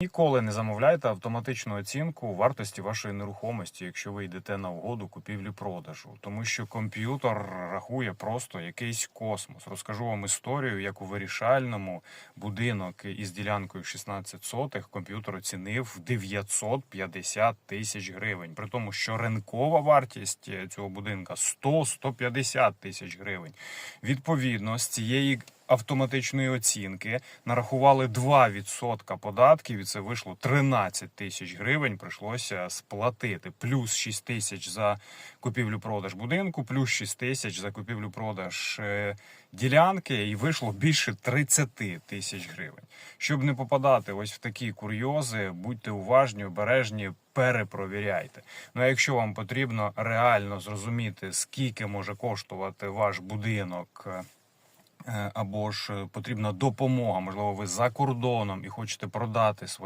Ніколи не замовляйте автоматичну оцінку вартості вашої нерухомості, якщо ви йдете на угоду купівлі-продажу, тому що комп'ютер рахує просто якийсь космос. Розкажу вам історію, як у вирішальному будинок із ділянкою 16 сотих комп'ютер оцінив 950 тисяч гривень. При тому, що ринкова вартість цього будинка 100-150 тисяч гривень. Відповідно, з цієї автоматичної оцінки нарахували 2% податків, і це вийшло 13 тисяч гривень. Прийшлося сплатити плюс 6 тисяч за купівлю-продаж будинку, плюс 6 тисяч за купівлю-продаж е, ділянки, і вийшло більше 30 тисяч гривень. Щоб не попадати ось в такі курйози, будьте уважні, обережні. Перепровіряйте. Ну а якщо вам потрібно реально зрозуміти, скільки може коштувати ваш будинок, е, або ж е, потрібна допомога, можливо, ви за кордоном і хочете продати своє.